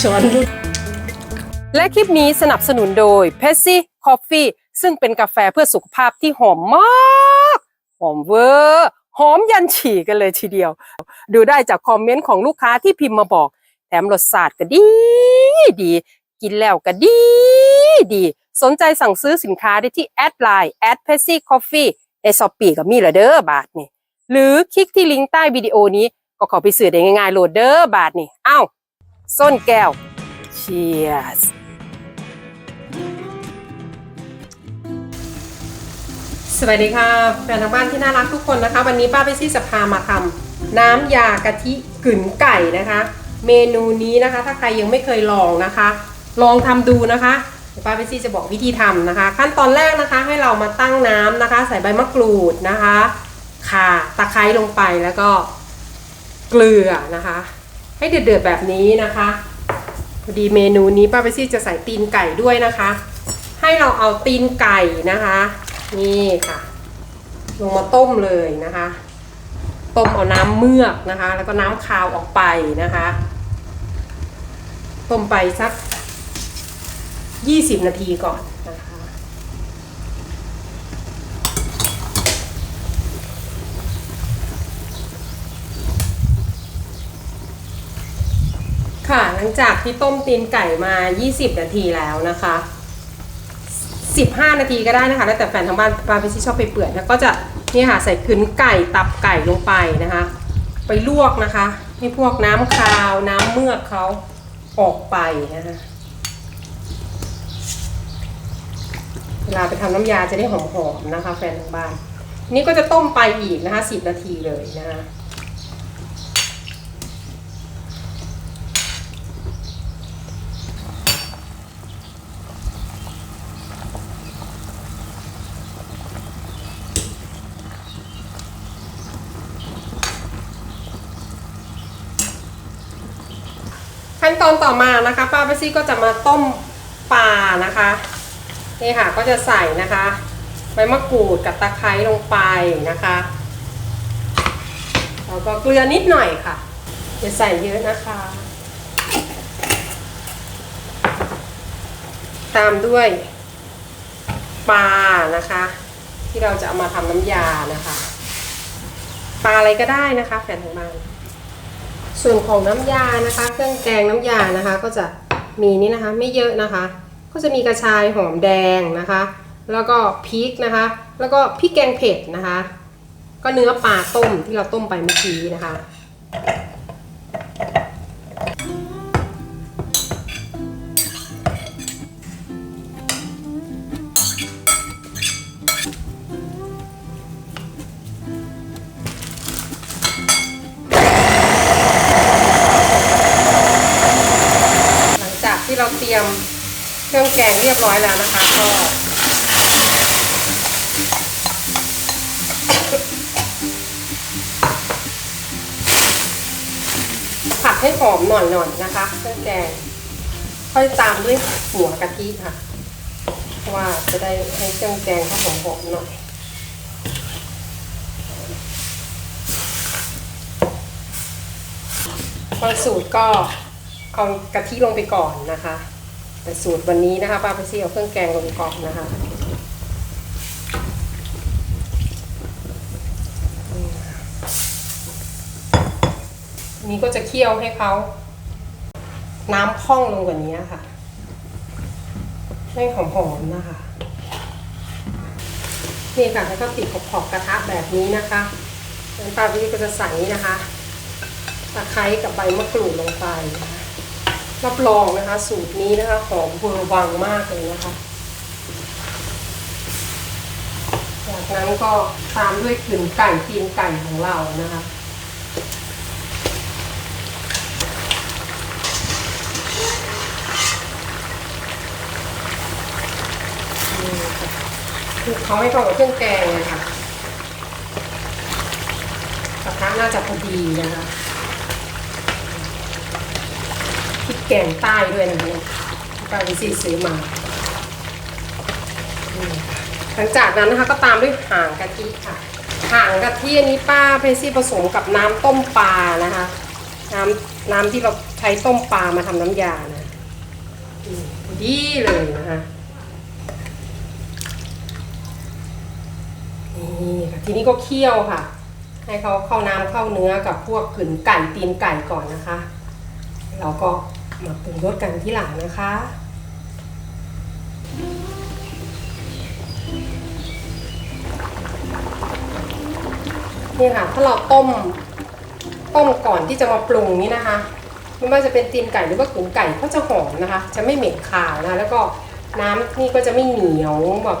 ช้อนลูกและคลิปนี้สนับสนุนโดย p e p s i Coffee ซึ่งเป็นกาแฟเพื่อสุขภาพที่หอมมาก หอมเวอร์หอมยันฉี่กันเลยทีเดียว ดูได้จากคอมเมนต์ของลูกค้าที่พิมพ์มาบอก แถมรสชาติก็ดีดี กินแล้วก็ดีดี สนใจสั่งซื้อสินค้าได้ที่แอดไลน์แอดเพ s ซี่คอฟฟี่ในซอปปีก็มีละเด้อบาทนี่ หรือคลิกที่ลิงก์ใต้วิดีโอนี้ก็ข้าไปซื้อได้ง่ายๆโหลดเด้อบาทนี่ อ้าว ส้นแก้ว Cheers สวัสดีค่ะแฟนทางบ้านที่น่ารักทุกคนนะคะ วันนี้ป้าไปซี่จะพามาทำน้ำยากะทิกึ่นไก่นะคะ เมนูนี้นะคะ ถ้าใครยังไม่เคยลองนะคะ ลองทำดูนะคะป้าไปซี่จะบอกวิธีทำนะคะ ขั้นตอนแรกนะคะให้เรามาตั้งน้ำนะคะ ใส่ใบมะกรูดนะคะข่าตะไคร้ลงไปแล้วก็เกลือนะคะ ให้เดือดๆแบบนี้นะคะพอดีเมนูนี้ป้าไปซี่จะใส่ตีนไก่ด้วยนะคะ ให้เราเอาตีนไก่นะคะ นี่ค่ะ ลงมาต้มเลยนะคะ ต้มเอาน้ำเมือกนะคะ แล้วก็น้ำคาวออกไปนะคะ ต้มไปสัก 20 นาทีก่อนนะคะ ค่ะ หลังจากที่ต้มตีนไก่มา 20 นาทีแล้วนะคะ 15 นาทีก็ได้นะคะ แล้วแต่แฟนทางบ้านบางที่ชอบไปเปื่อยแล้วก็จะนี่ค่ะใส่ขืนไก่ตับไก่ลงไปนะคะ ไปลวกนะคะ ให้พวกน้ำคาวน้ำเมือกเขาออกไปนะคะเวลาไปทำน้ำยาจะได้หอมๆนะคะ แฟนทางบ้าน นี่ก็จะต้มไปอีกนะคะ 10 นาทีเลยนะคะ ตอนต่อมานะคะป้าเปซี่ก็จะมาต้มปลานะคะนี่ค่ะก็จะใส่นะคะใบมะกรูดกับตะไคร้ลงไปนะคะแล้วก็เกลือนิดหน่อยค่ะอย่าใส่เยอะนะคะ ตามด้วยปลานะคะ ที่เราจะเอามาทำน้ำยานะคะ ปลาอะไรก็ได้นะคะแฟนทางบ้าน ส่วนของน้ำยานะคะ เครื่องแกงน้ำยานะคะ ก็จะมีนี่นะคะไม่เยอะนะคะ ก็จะมีกระชายหอมแดงนะคะ แล้วก็พริกนะคะ แล้วก็พริกแกงเผ็ดนะคะ ก็เนื้อปลาต้มที่เราต้มไปเมื่อกี้นะคะ ที่เราเตรียมเครื่องแกงเรียบร้อยแล้วนะคะก็ผัดให้หอมหน่อยๆนะคะเครื่องแกงค่อยตามด้วยหัวกะทิค่ะเพราะว่าจะได้ให้เครื่องแกงเขาหอมๆหน่อยบางสูตรก็ เอากะทิลงไปก่อนนะคะ แต่สูตรวันนี้นะคะป้าไปซี่เอาเครื่องแกงลงก่อนนะคะนี้ก็จะเคี่ยวให้เขาน้ำพองลงกว่านี้ค่ะ ให้หอมๆนะคะนี่ค่ะแล้วก็ติดขอบๆกระทะแบบนี้นะคะแล้วป้าพี่ก็จะใส่นี่นะคะตะไคร้กับใบมะกรูดลงไปนะคะ รับรองนะคะ สูตรนี้นะคะหอมเวอร์วังมากเลยนะคะ จากนั้นก็ตามด้วยขืนไก่ตีนไก่ของเรานะคะค่ะคลุกเขาให้เข้ากับเครื่องแกงเลยค่ะกระทะน่าจะพอดีนะคะ พริก แกงใต้ด้วยนะคะป้าวิซีซื้อมา หลังจากนั้นนะคะก็ตามด้วยห่างกะทิค่ะห่างกะทิอันนี้ป้าเพซี่ผสมกับน้ำต้มปลานะคะ น้ำน้ำที่เราใช้ต้มปลามาทำน้ำยานะดีเลยนะคะนี่ค่ะทีนี้ก็เคี่ยวค่ะ ให้เขาเข้าน้ำเข้าเนื้อกับพวกกลืนไก่ตีนไก่ก่อนนะคะเราก็ มาปรุงรสกันที่หลังนะคะ นี่ค่ะ ถ้าเราต้มต้มก่อนที่จะมาปรุงนี่นะคะ ไม่ว่าจะเป็นตีนไก่หรือว่าขุนไก่ก็จะหอมนะคะ จะไม่เหม็นคาวนะ แล้วก็น้ำนี่ก็จะไม่เหนียวแบบ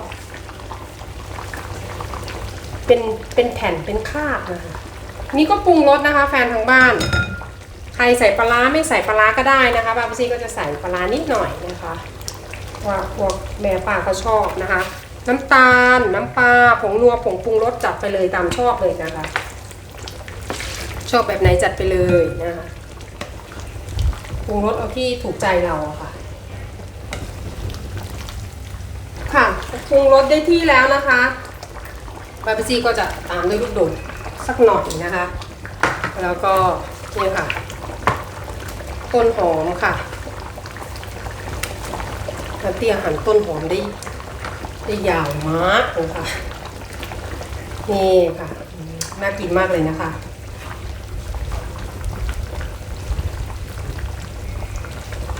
เป็นเป็นแผ่นเป็นคาบนะคะ นี่ก็ปรุงรสนะคะ แฟนทางบ้าน ใครใส่ปลาไม่ใส่ปลาก็ได้นะคะบางทีก็จะใส่ปลานิดหน่อยนะคะว่าพวกแม่ป้าเขาชอบนะคะ น้ำตาลน้ำปลาผงนัวผงปรุงรสจัดไปเลยตามชอบเลยนะคะ ชอบแบบไหนจัดไปเลยนะคะปรุงรสเอาที่ถูกใจเราค่ะ ค่ะปรุงรสได้ที่แล้วนะคะบาร์บีซีก็จะตามด้วยลูกโดดสักหน่อยนะคะ แล้วก็นี่ค่ะ ต้นหอมค่ะนาเตี้ยหั่นต้นหอมได้ได้ยาวมากเลยค่ะ นี่ค่ะ น่ากินมากเลยนะคะ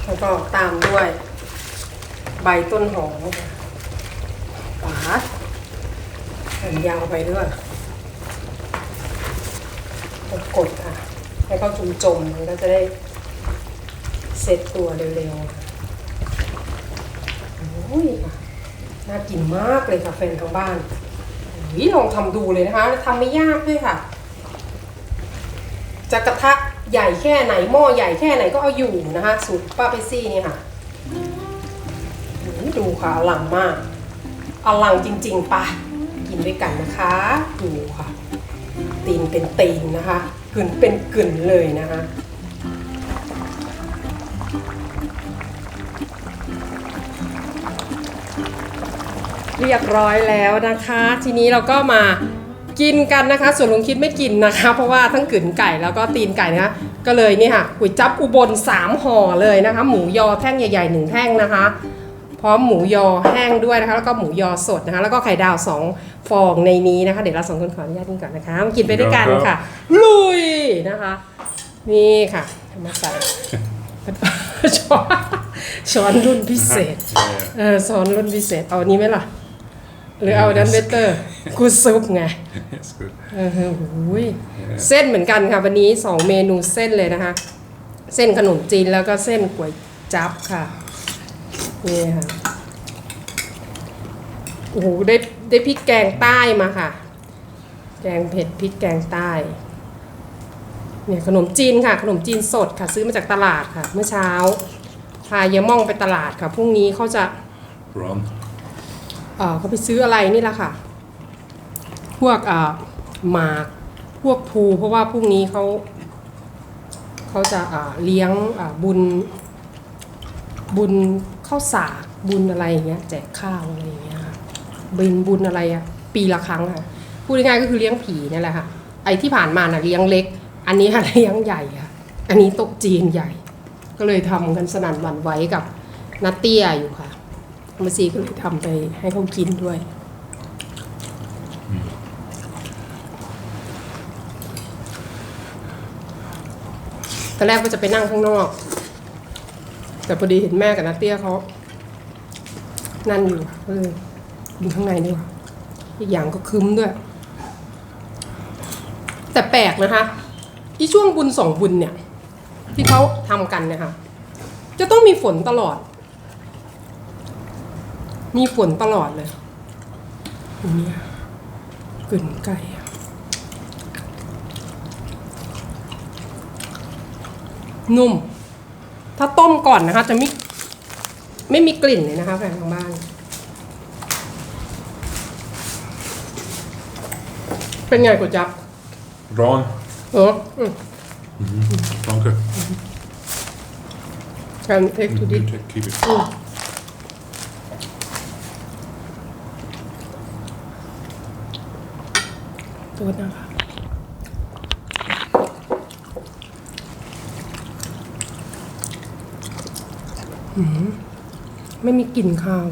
แล้วก็ตามด้วย ใบต้นหอมปาดหั่นยาวไปด้วยกดๆค่ะให้เขาจุ่มจมๆมันก็จะได้ เซ็ตตัวเร็วๆโอ้ยน่ากินมากเลยค่ะแฟนทางบ้านวิลองทำดูเลยนะคะทำไม่ยากด้วยค่ะจะกระทะใหญ่แค่ไหนหม้อใหญ่แค่ไหนก็เอาอยู่นะคะสูตรป้าเปซี่นี่ค่ะดูค่ะอลังมากอลังจริงๆปะกินด้วยกันนะคะดูค่ะตีนเป็นตีนนะคะกึ่นเป็นกึ่นเลยนะคะ เรียบร้อยแล้วนะคะ ทีนี้เราก็มากินกันนะคะ ส่วนลุงคิดไม่กินนะคะ เพราะว่าทั้งกึ่นไก่แล้วก็ตีนไก่นะคะ ก็เลยนี่ค่ะก๋วยจับอุบล3ห่อเลยนะคะ หมูยอแท่งใหญ่ๆหนึ่งแท่งนะคะ พร้อมหมูยอแห้งด้วยนะคะ แล้วก็หมูยอสดนะคะ แล้วก็ไข่ดาวสองฟองในนี้นะคะ เดี๋ยวเราสองคนขออนุญาตกินก่อนนะคะมากินไปด้วยกันค่ะ ลุยนะคะ นี่ค่ะทำมาใส่ช้อนช้อนรุ่นพิเศษ Yeah, เออช้อนรุ่นพิเศษเอาอันนี้ไหมล่ะ หรือเอาดันเบเตอร์กูซุปไง it's good. เออหูยเส้นเหมือนกันค่ะ วันนี้2เมนูเส้นเลยนะคะ เส้นขนมจีนแล้วก็เส้นก๋วยจั๊บค่ะ นี่ค่ะโอ้โหได้ได้พริกแกงใต้มาค่ะ แกงเผ็ดพริกแกงใต้เนี่ยขนมจีนค่ะ ขนมจีนสดค่ะ ซื้อมาจากตลาดค่ะ เมื่อเช้าพาเยายม่องไปตลาดค่ะพรุ่งนี้เขาจะ Ron. เอ่อ เขาไปซื้ออะไรนี่แหละค่ะ พวกหมากพวกภูเพราะว่าพรุ่งนี้เขาเขาจะเลี้ยงบุญ บุญข้าวสากบุญอะไรอย่างเงี้ยแจกข้าวอะไรอย่างเงี้ยค่ะบุญบุญอะไรอะปีละครั้งค่ะพูดง่ายๆก็คือเลี้ยงผีนี่แหละค่ะ ไอ้ที่ผ่านมาน่ะเลี้ยงเล็ก อันนี้ค่ะเลี้ยงใหญ่ค่ะ อันนี้โต๊ะจีนใหญ่ ก็เลยทำกันสนั่นหวั่นไหวกับนาเตี้ยอยู่ค่ะ มาซีก็เลยทำไปให้เขากินด้วย ตอนแรกก็จะไปนั่งข้างนอก แต่พอดีเห็นแม่กับนาเตี้ยเขานั่นอยู่ก็เลยอยู่ข้างในดีกว่าอีกอย่างก็คึ้มด้วย แต่แปลกนะคะที่ช่วงบุญสองบุญเนี่ย ที่เขาทำกันเนี่ยค่ะ จะต้องมีฝนตลอด มีฝนตลอดเลยอันเนี้ยกลิ่นไก่อะนุ่ม ถ้าต้มก่อนนะคะ จะไม่ไม่มีกลิ่นเลยนะคะแฟนทางบ้าน เป็นไงกูจับ Ron. เอออืม Danke. การเทคทูดิ You take, keep it. ตัวนะคะไม่มีกลิ่นคาว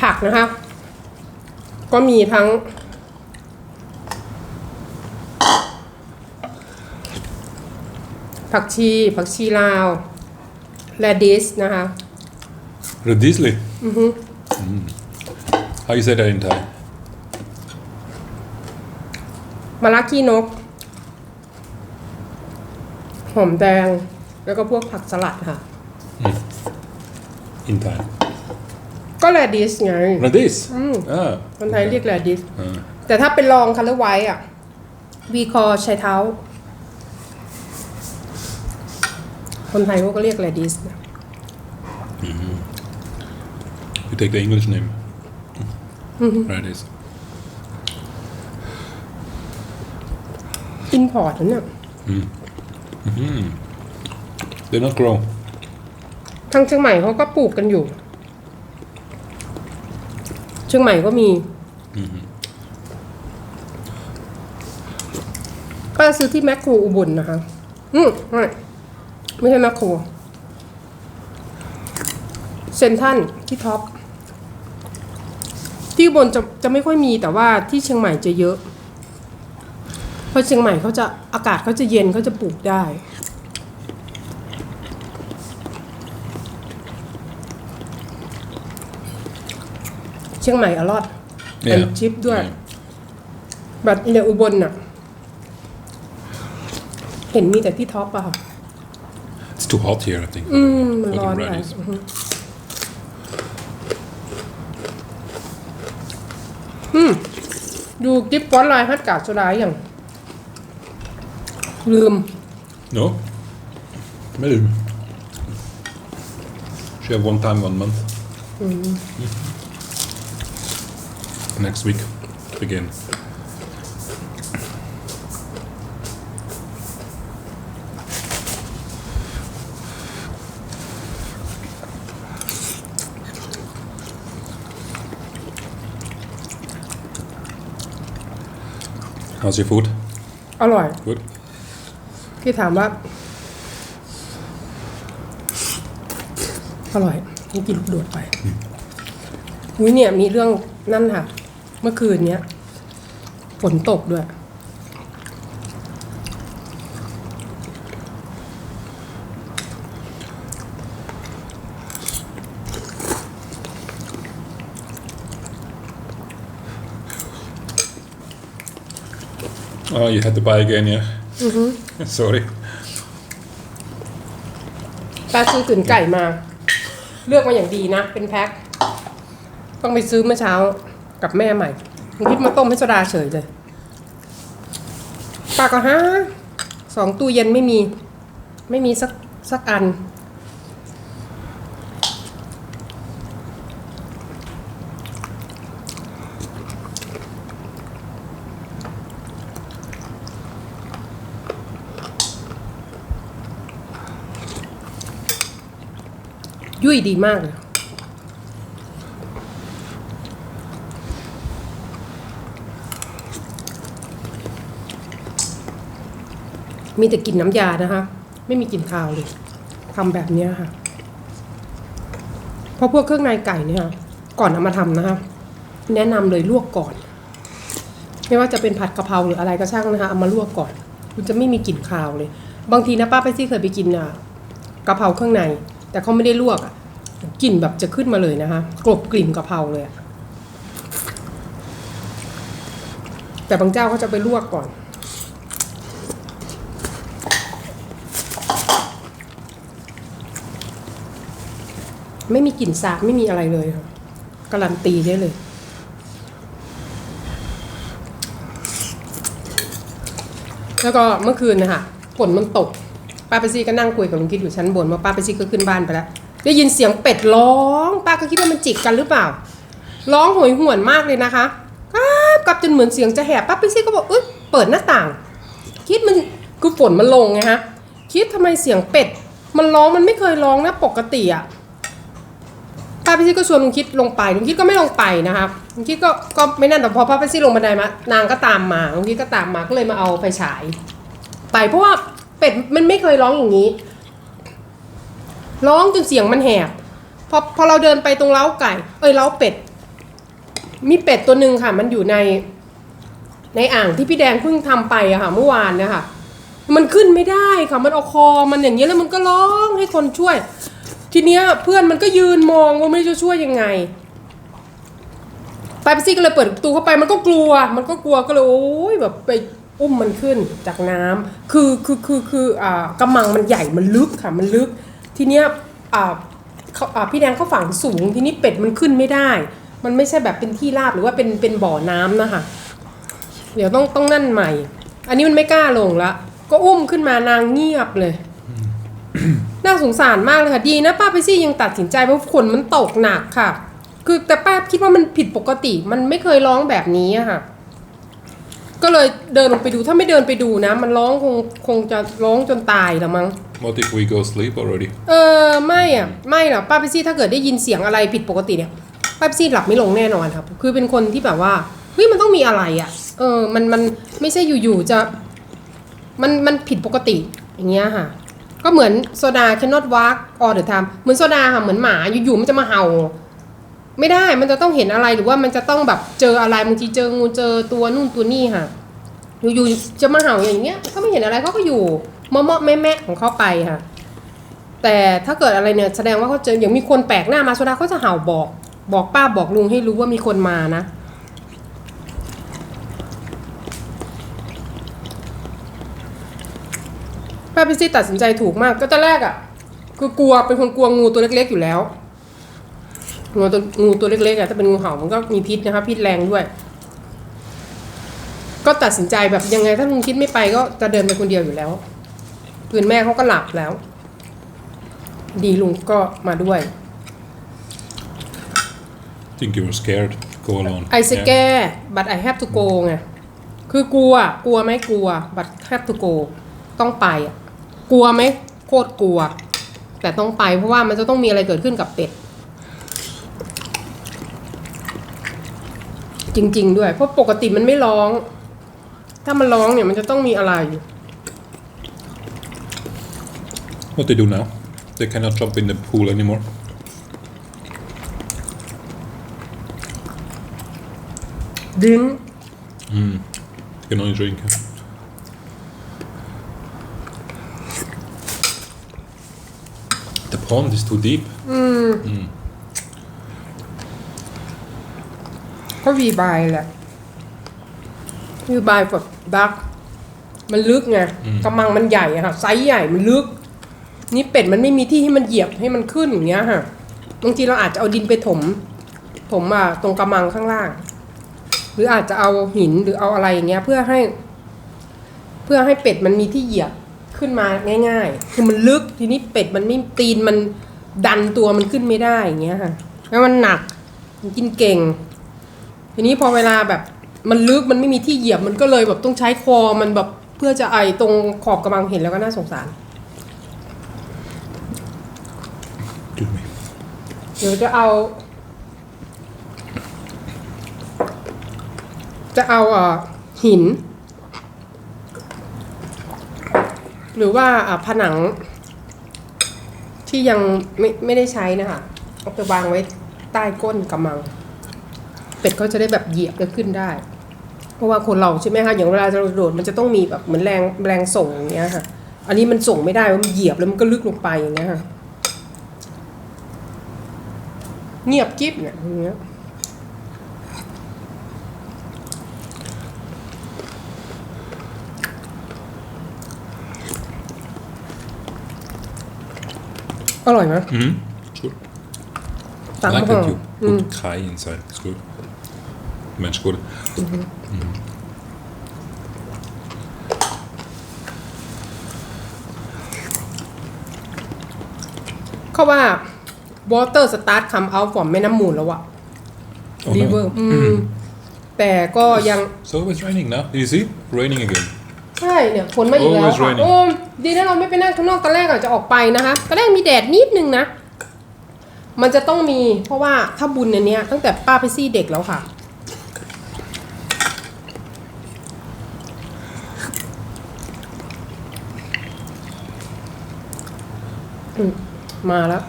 ผักนะคะ ก็มีทั้ง ผักชี ผักชีลาว แลดิสนะคะ Radisli. Mm. How you say that in Thai? มะระขี้นก หอมแดง แล้วก็พวกผักสลัดค่ะ In Thai. ก็แลดิสไง Radis. Ah. คนไทยเรียกแลดิส Ah. แต่ถ้าเป็นลองคัลเลอร์ไว้อะวีคอใช้เท้า คนไทยเขาก็เรียกแลดิส You take the English name. Radis. อินพอร์ตนั่นน่ะ They not grow. ทางเชียงใหม่เขาก็ปลูกกันอยู่ เชียงใหม่ก็มีป้าซื้อที่แมคโครอุบลนะคะ อืมไม่ ไม่ใช่แมคโครเซนทรันที่ท็อป ที่อุบนจะจะไม่ค่อยมีแต่ว่าที่เชียงใหม่จะเยอะ เพราะเชียงใหม่เขาจะอากาศเขาจะเย็นเขาจะปลูกได้เชียงใหม่อร่อย Yeah. เป็นชิปด้วย Yeah. แบบในอุบลน่ะ เห็นมีแต่ที่ท็อปอะค่ะ It's too hot here, I think. อืม มัน For the ร้อนไป radis. อือฮึอืม ดูกิฟต์ฟอนต์ไลน์ฮัตกาดโซดาอย่าง ลืม No? Maybe. She have one time one month. Next week again. How's your food? อร่อย Good. พี่ถามว่า อร่อยนี่กินลูกโดดไปอุ้ยเนี่ย มีเรื่องนั่นค่ะ เมื่อคืนเนี้ยฝนตกด้วย Oh, you had to buy again, yeah? Sorry. ป้าซื้อตุ๋นไก่มา เลือกมาอย่างดีนะ เป็นแพ็คต้องไปซื้อเมื่อเช้ากับแม่ใหม่ผมคิดมาต้มให้โซดาเฉยเลยป้าก็ฮะสองตู้เย็นไม่มี ไม่มีสักสักอัน ยุ่ยดีมากเลยมีแต่กลิ่นน้ำยานะคะ ไม่มีกลิ่นคาวเลยทำแบบนี้ค่ะ เพราะพวกเครื่องในไก่เนี่ยค่ะก่อนเอามาทำนะคะ แนะนำเลยลวกก่อน ไม่ว่าจะเป็นผัดกะเพราหรืออะไรก็ช่างนะคะเอามาลวกก่อนคุณจะไม่มีกลิ่นคาวเลย บางทีนะป้าไปซี่เคยไปกินอะกะเพราเครื่องใน แต่เขาไม่ได้ลวกอะ กลิ่นแบบจะขึ้นมาเลยนะคะกลบกลิ่นกะเพราเลย แต่บางเจ้าเขาจะไปลวกก่อน ไม่มีกลิ่นสาบไม่มีอะไรเลยค่ะการันตีได้เลยแล้วก็เมื่อคืนนะคะฝนมันตกป้าไปซี่ก็นั่งคุยกับลุงคิดอยู่ชั้นบนว่าป้าไปซี่ก็ขึ้นบ้านไปแล้ว ได้ยินเสียงเป็ดร้องป้าก็คิดว่ามันจิกกันหรือเปล่า ร้องโหยหวนมากเลยนะคะครับกลับจนเหมือนเสียงจะแหบป้าไปซี่ก็บอกเอ้ยเปิดหน้าต่าง คิดมันคือฝนมันลงไงฮะคิดทำไมเสียงเป็ด มันร้องมันไม่เคยร้องนะปกติอะป้าไปซี่ก็ชวนลุงคิดลงไปลุงคิดก็ไม่ลงไปนะคะบางทีก็ก็ไม่นั่นแต่พอป้าไปซี่ลงบันไดมานางก็ตามมาบางทีก็ตามมาก็เลยมาเอาไฟฉาย ไปเพราะว่าเป็ดมันไม่เคยร้องอย่างนี้ ร้องจนเสียงมันแหบพอพอเราเดินไปตรงเล้าไก่ เอ้ยเล้าเป็ด มีเป็ดตัวหนึ่งค่ะ มันอยู่ใน ในอ่างที่พี่แดงเพิ่งทำไปอะค่ะ เมื่อวานเนี่ยค่ะมันขึ้นไม่ได้ค่ะ มันเอาคอมันอย่างเงี้ยแล้วมันก็ร้องให้คนช่วย ทีเนี้ยเพื่อนมันก็ยืนมองว่าไม่รู้จะช่วยยังไงไปซี่ก็เลยเปิดประตูเข้าไปมันก็กลัว มันก็กลัวก็เลยโอ้ยแบบไปอุ้มมันขึ้นจากน้ำคือคือคือคืออ่ากำมังมันใหญ่มันลึกค่ะ มันลึก ทีเนี้ยพี่แดงเขาฝังสูงทีนี้เป็ดมันขึ้นไม่ได้ มันไม่ใช่แบบเป็นที่ราบหรือว่าเป็นเป็นบ่อน้ำนะคะ เดี๋ยวต้องต้องนั่นใหม่ อันนี้มันไม่กล้าลงละก็อุ้มขึ้นมานางเงียบเลย น่าสงสารมากเลยค่ะ ดีนะป้าไปซี่ยังตัดสินใจเพราะฝนมันตกหนักค่ะ คือแต่ป้าคิดว่ามันผิดปกติ มันไม่เคยร้องแบบนี้อะค่ะ ก็เลยเดินลงไปดูถ้าไม่เดินไปดูนะ มันร้องคงคงจะร้องจนตายละมั้ง What if we go sleep already? เออไม่อะไม่หรอกป้าไปซี่ถ้าเกิดได้ยินเสียงอะไรผิดปกติเนี่ยป้าไปซี่หลับไม่ลงแน่นอนครับ คือเป็นคนที่แบบว่าเฮ้ยมันต้องมีอะไรอะ เออมันมันไม่ใช่อยู่ๆจะมันมันผิดปกติอย่างเงี้ยค่ะ ก็เหมือนโซดา cannot walk all the time เหมือนโซดาค่ะเหมือนหมาอยู่ๆมันจะมาเห่า ไม่ได้มันจะต้องเห็นอะไรหรือว่ามันจะต้องแบบเจออะไรบางทีเจองูเจอตัวนู่นตัวนี่ค่ะอยู่ๆจะมาเห่าอย่างเงี้ยก็ไม่เห็นอะไรเขาก็อยู่เมาะๆแม่ๆของเขาไปค่ะ แต่ถ้าเกิดอะไรเนี่ยแสดงว่าเขาเจออย่างมีคนแปลกหน้ามาโซดาเขาจะเห่าบอก บอกป้าบอกลุงให้รู้ว่ามีคนมานะป้าพิซี่ตัดสินใจถูกมากก็ตอนแรกอะ่ะคือกลัวเป็นคนกลัวงูตัวเล็กๆอยู่แล้ว งูตัวงูตัวเล็กๆอะ่ะถ้าเป็นงูเห่ามันก็มีพิษนะคะพิษแรงด้วย ก็ตัดสินใจแบบยังไงถ้าลุงคิดไม่ไปก็จะเดินไปคนเดียวอยู่แล้วคืนแม่เขาก็หลับแล้ว ดีลุงก็มาด้วย I think you were scared. Go alone. ไอสแก Yeah. but I have to go ไงคือกลัว กลัวไหมกลัว but have to go ต้องไปอะกลัวไหมโคตรกลัว แต่ต้องไปเพราะว่ามันจะต้องมีอะไรเกิดขึ้นกับเป็ด จริง ๆ ด้วย เพราะปกติมันไม่ร้อง ถ้ามันร้องเนี่ยมันจะต้องมีอะไร What they do now? They cannot jump in the pool anymore. ดึง Can only drink. huh? The pond is too deep. ก็วีบายแหละวีบายแบบดัก มันลึกไงกำมังมันใหญ่อะค่ะไซส์ใหญ่มันลึก นี่เป็ดมันไม่มีที่ให้มันเหยียบให้มันขึ้นอย่างเงี้ยค่ะบางทีเราอาจจะเอาดินไปถม ถมมาตรงกำมังข้างล่าง หรืออาจจะเอาหินหรือเอาอะไรอย่างเงี้ย เพื่อให้ เพื่อให้เป็ดมันมีที่เหยียบขึ้นมาง่าย ๆ คือมันลึกทีนี้เป็ดมันไม่ตีนมันดันตัวมันขึ้นไม่ได้อย่างเงี้ยค่ะแล้วมันหนักมันกินเก่ง ทีนี้พอเวลาแบบมันลึกมันไม่มีที่เหยียบมันก็เลยแบบต้องใช้คอมันแบบเพื่อจะไอตรงขอบกำลังเห็นแล้วก็น่าสงสารเดี๋ยวจะเอา จะเอาอ่อหิน หรือว่าอะผนัง ที่ยังไม่ไม่ได้ใช้นะคะเอาไปวางไว้ใต้ก้นกำมัง เป็ดเขาจะได้แบบเหยียบแล้วขึ้นได้ เพราะว่าคนเราใช่ไหมคะอย่างเวลาเราโดดมันจะต้องมีแบบเหมือนแรงแรงส่งอย่างเงี้ยค่ะ อันนี้มันส่งไม่ได้มันเหยียบแล้วมันก็ลึกลงไปอย่างเงี้ยค่ะเงียบกิ๊บเนี่ยอย่างเงี้ยอร่อยไหม Mm. It's good. ตาม I like ห่อ that you อืม put kai inside. It's good. Men skål. เขาว่า water start come out from แม่น้ำมูลแล้วอะ Oh, river no. อืม แต่ก็ยัง So it's raining now. Did you see? Raining again. ใช่เนี่ยฝนมาอีกแล้ว Always ค่ะ raining โอ้ดีนะเราไม่ไปนั่งข้างนอกตอนแรกอาจจะออกไปนะคะตอนแรกมีแดดนิดนึงนะ มันจะต้องมี เพราะว่าถ้าบุญอันเนี้ยตั้งแต่ป้าไปซี่เด็กแล้วค่ะ มาแล้ว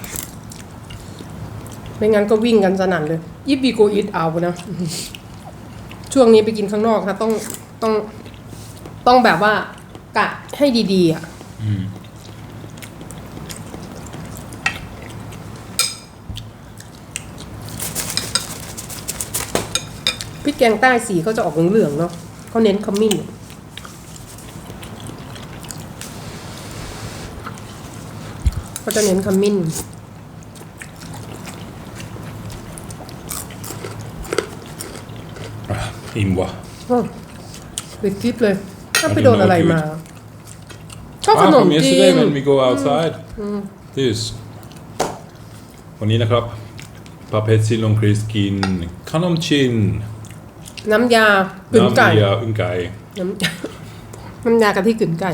ไม่งั้นก็วิ่งกันสนั่นเลยยิบบีโกอิทเอานะ ช่วงนี้ไปกินข้างนอกค่ะต้องต้องต้องแบบว่ากะให้ดี ๆ อะพริกแกงใต้สีเขาจะออกเหลืองๆเนาะเขาเน้นขมิ้น เขาจะเน้นขมิ้นอิ่มว่ะ อ้าวปิดคลิปเลยถ้าไปโดนอะไรมา ชอบข Ah, นม from จี yesterday น when we go outside. This. วันนี้นะครับปาเพชรซิลงคริสกินขนมชินน้ำยากึ่นไก่น้ำยาอึ่งไก่ น้ำ น้ำยากะทิกึ่นไก่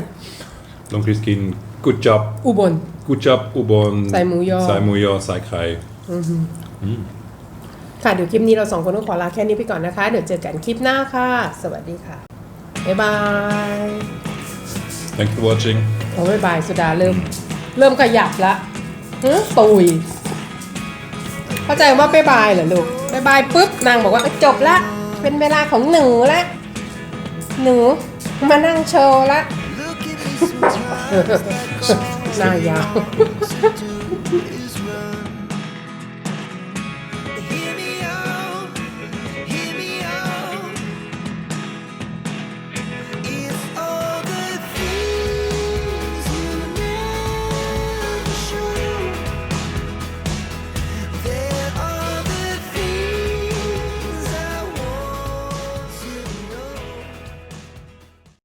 ลงคริสกินกุจับอุบล กุจับอุบลใส่หมูยอใส่หมูยอใส่ไข่ค่ะเดี๋ยวคลิปนี้เราสองคนต้องขอลาแค่นี้ไปก่อนนะคะ เดี๋ยวเจอกันคลิปหน้าค่ะ สวัสดีค่ะ บ๊ายบาย Thanks for watching โอ้บ๊ายบายสุดาเริ่ม เริ่มขยับละฮะตุยเข้าใจว่าบ๊ายบายเหรอลูกบ๊ายบายปุ๊บนางบอกว่าเอ้ยจบละ เป็นเวลาของหนูละ หนูมานั่งโชว์ละ Look at me sometimes like หน้ายาว